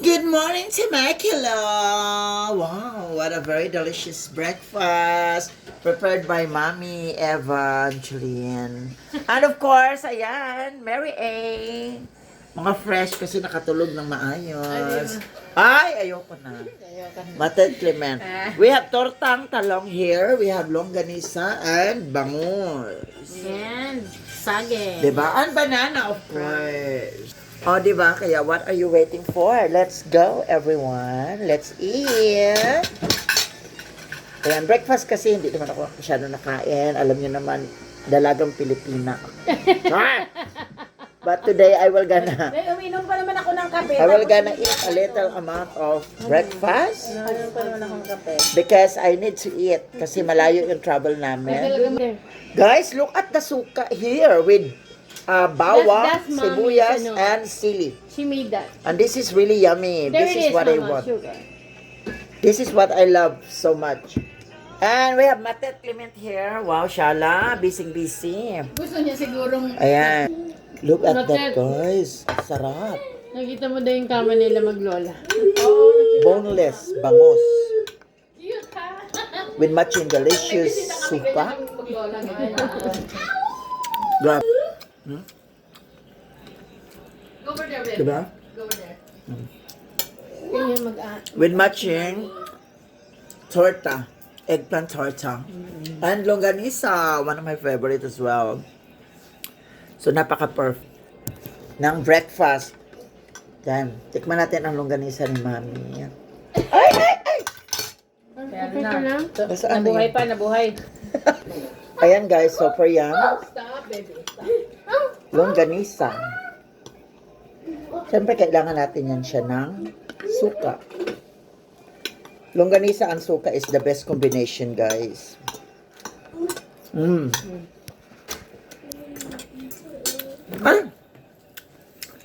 Good morning, Temecula! Wow, what a very delicious breakfast prepared by Mommy Eva and Julian. And of course, ayan, Mary A. Mga fresh kasi nakatulog ng maayos. Ay, ayoko na. Mated Clement. We have tortang talong here. We have longganisa and bangus. Yan. Sage. Diba? And banana, of course. Oh, diba? Kaya what are you waiting for? Let's go, everyone. Let's eat. Ayan, breakfast kasi hindi naman ako masyado nakain. Alam niyo naman, dalagang Pilipina. Ah! But today, I will gonna, Ay, uminom pa naman ako ng kape. I will gonna eat a little amount of breakfast Uminom pa naman ako ng kape. because I need to eat kasi malayo yung travel namin. Guys, look at the suka here with uh, bawang, That's- that's sibuyas, ano. and sili. She made that. And this is really yummy. There this is is, what I Mama. want. Sugar. This is what I love so much. And we have Matet Clement here. Wow, Shala. Busy-busy. Gusto niya sigurong... Ayan. Look at that, Matet. guys. Sarap. Nakita mo daw yung kama nila maglola. Boneless. Bangus. Cute ha? With matching delicious suka. Maglola Grab. Go over there, babe. Diba? Go over there. Yun yung mag With matching torta. Eggplant torta. And longganisa. One of my favorite as well. So, napaka-perfect. Ng breakfast. Yan. Tikman natin ang longganisa ni Mami. Ay, ay, ay! Kape ka na? Basta ano Nabuhay yun? pa, nabuhay. Ayan guys, super yum. Stop, baby. Longganisa. Siyempre, kailangan natin yan siya ng suka. Longganisa and suka is the best combination, guys. Mm. Ay!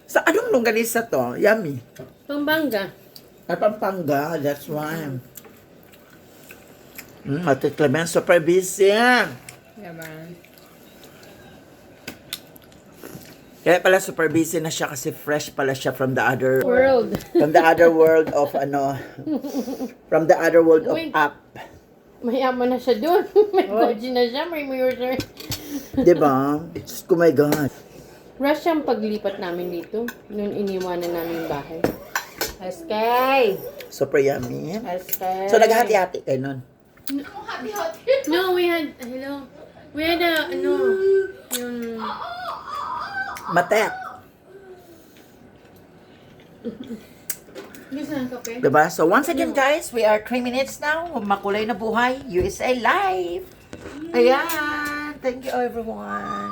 Sa anong longganisa to? Yummy. Pambanga. Ay, Pampanga, that's why. Mm, Ate Clement, super busy. Yaman. Kaya pala super busy na siya kasi fresh pala siya from the other World. from the other world of ano from the other world of Wait. app. Mayaman na siya doon. May kotse na siya. May mirror. 'Di ba? Diyos ko my god. Rush ang paglipat namin dito. Noon iniwanan namin yung bahay. SK! Super yummy. SK! So naghati-hati kayo nun. No, we had, hello. We had a, ano, Kape? Diba? So once again guys, we are 3 minutes now. Makulay na buhay. USA Live. Ayan. Thank you everyone.